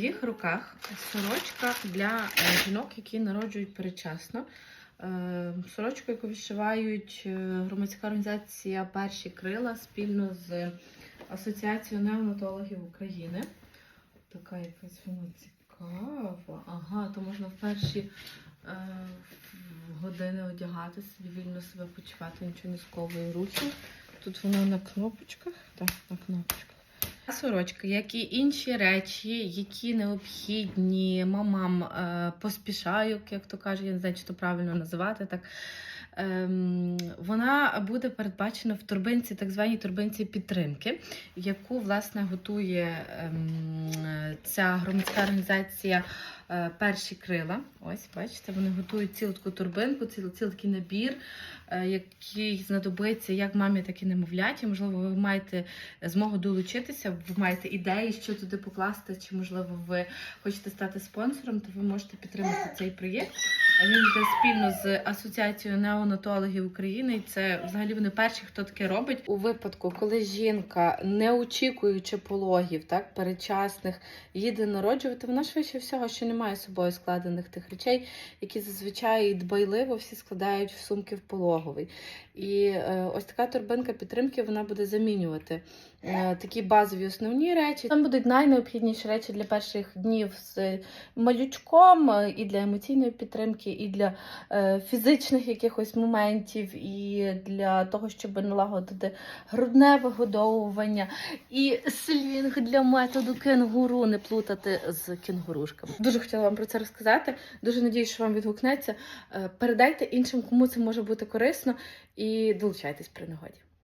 моїх руках сорочка для е, жінок, які народжують передчасно. Е, Сорочку, яку відшивають е, громадська організація Перші крила спільно з Асоціацією неонатологів України. Така якась вона цікава. Ага, то можна в перші години одягати собі, вільно себе почувати, нічого не сковує рухів. Тут вона на кнопочках. Так, на кнопочках. Сорочка, як і інші речі, які необхідні мамам? Е, поспішайок, як то кажуть, я не знаю, чи то правильно називати так. Ем, вона буде передбачена в турбинці, так званій турбинці підтримки, яку власне готує ем, ця громадська організація е, Перші крила. Ось, бачите, вони готують цілу таку турбинку, цілий, набір, е, який знадобиться як мамі, так і немовляті. Можливо, ви маєте змогу долучитися, ви маєте ідеї, що туди покласти, чи можливо ви хочете стати спонсором, то ви можете підтримати цей проєкт. Він йде спільно з Асоціацією неонатологів України. І це взагалі вони перші, хто таке робить. У випадку, коли жінка, не очікуючи пологів, так передчасних, їде народжувати, вона швидше всього, що не має з собою складених тих речей, які зазвичай дбайливо всі складають в сумки в пологовий. І е, ось така торбинка підтримки вона буде замінювати е, такі базові основні речі. Там будуть найнеобхідніші речі для перших днів з малючком, е, і для емоційної підтримки, і для е, фізичних якихось моментів, і для того, щоб налагодити грудне вигодовування, і слінг для методу кенгуру, не плутати з кенгурушками. Дуже хотіла вам про це розказати. Дуже надіюсь, що вам відгукнеться. Е, Передайте іншим, кому це може бути корисно, і долучайтесь при нагоді.